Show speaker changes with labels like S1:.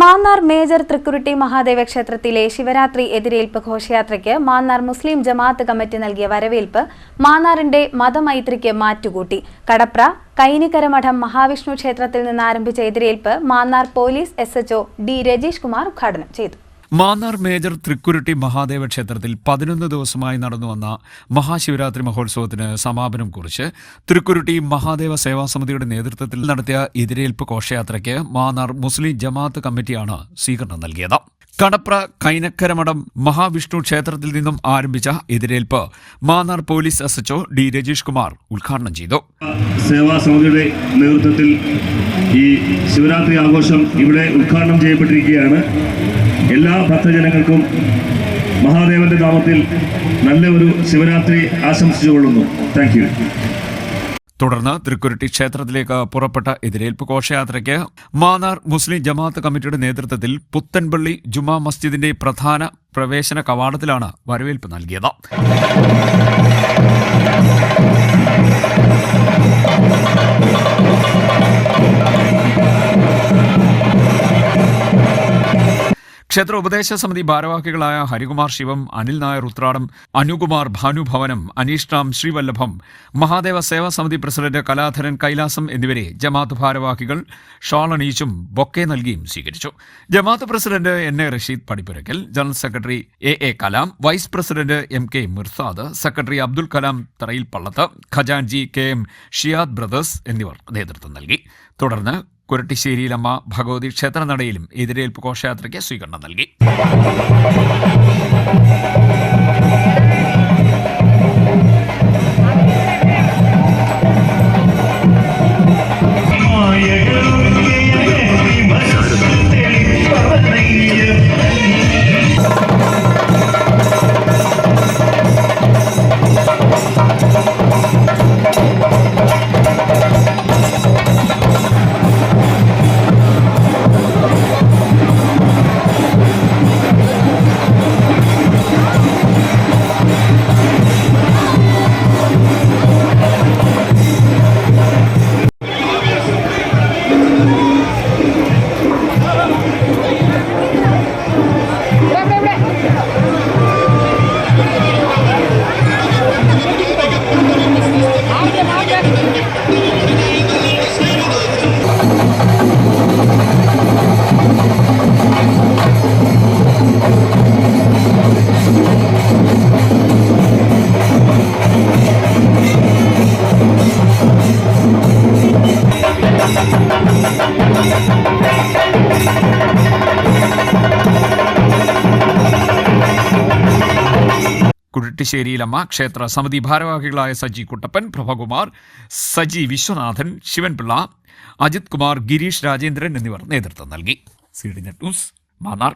S1: Mannar major Thrikkurutti Mahadeva ക്ഷേത്രത്തിലെ ശിവരാത്രി എതിരേൽപ്പ് ഘോഷയാത്രയ്ക്ക് മാന്നാർ മുസ്ലിം ജമാഅത്ത് കമ്മിറ്റി നൽകിയ വരവേൽപ്പ് മാന്നാറിന്റെ മതമൈത്രിക്ക് മാറ്റുകൂട്ടി. കടപ്ര കൈനിക്കര മഠം മഹാവിഷ്ണു ക്ഷേത്രത്തിൽ നിന്ന് ആരംഭിച്ച എതിരേൽപ്പ് Mannar police S D Rajeesh Kumar ഉദ്ഘാടനം ചെയ്തു.
S2: മാന്നാർ മേജർ തൃക്കുരുട്ടി മഹാദേവ ക്ഷേത്രത്തിൽ പതിനൊന്ന് ദിവസമായി നടന്നു വന്ന മഹാശിവരാത്രി മഹോത്സവത്തിന് സമാപനം കുറിച്ച് തൃക്കുരുട്ടി മഹാദേവ സേവാ സമിതിയുടെ നേതൃത്വത്തിൽ നടത്തിയ എതിരേൽപ്പ് ഘോഷയാത്രയ്ക്ക് മാന്നാർ മുസ്ലിം ജമാഅത്ത് കമ്മിറ്റിയാണ് സ്വീകരണം നൽകിയത്. കടപ്ര കൈനക്കരമഠം മഹാവിഷ്ണു ക്ഷേത്രത്തിൽ നിന്നും ആരംഭിച്ച എതിരേൽപ്പ് Mannar police S H O D Rajeesh Kumar ഉദ്ഘാടനം ചെയ്തു.
S3: സേവാ സമിതിയുടെ നേതൃത്വത്തിൽ ഈ ശിവരാത്രി ആഘോഷം ഇവിടെ ഉദ്ഘാടനം ചെയ്യപ്പെട്ടിരിക്കുകയാണ്. എല്ലാ ഭക്തജനങ്ങൾക്കും മഹാദേവന്റെ നാമത്തിൽ നല്ല ഒരു ശിവരാത്രി ആശംസിച്ചുകൊള്ളുന്നു താങ്ക് യു
S2: തുടർന്ന് തൃക്കുരുട്ടി ക്ഷേത്രത്തിലേക്ക് പുറപ്പെട്ട എതിരേൽപ്പ് ഘോഷയാത്രയ്ക്ക് മാന്നാർ മുസ്ലിം ജമാഅത്ത് കമ്മിറ്റിയുടെ നേതൃത്വത്തിൽ പുത്തൻപള്ളി ജുമാ മസ്ജിദിന്റെ പ്രധാന പ്രവേശന കവാടത്തിലാണ് വരവേൽപ്പ് നൽകിയത്. ക്ഷേത്ര ഉപദേശ സമിതി ഭാരവാഹികളായ ഹരികുമാർ ശിവം അനിൽ നായർ ഉത്രാടം അനുകുമാർ ഭാനുഭവനം അനീഷ്റാം ശ്രീവല്ലഭം മഹാദേവ സേവാ സമിതി പ്രസിഡന്റ് കലാധരൻ കൈലാസം എന്നിവരെ ജമാഅത്ത് ഭാരവാഹികൾ ഷാൾ അണിയിച്ചും ബൊക്കെ നൽകിയും സ്വീകരിച്ചു. Jamaat president N A Rasheed Padippurakkal general secretary A A Kalam vice president M K Mirsad secretary Abdul Kalam Tharayil Pallath ഖജാൻജി K M Shiyad brothers എന്നിവർ നേതൃത്വം നൽകി. തുടർന്ന് കുരട്ടിശ്ശേരിയിലമ്മ ഭഗവതി ക്ഷേത്രനടയിലും എതിരേൽപ്പ് ഘോഷയാത്രയ്ക്ക് സ്വീകരണം നൽകി. കുരട്ടിശ്ശേരിയിലമ്മ ക്ഷേത്ര സമിതി ഭാരവാഹികളായ സജി കുട്ടപ്പൻ പ്രഭകുമാർ സജി വിശ്വനാഥൻ ശിവൻപിള്ള അജിത് കുമാർ ഗിരീഷ് രാജേന്ദ്രൻ എന്നിവർ നേതൃത്വം നൽകി. C D news Mannar.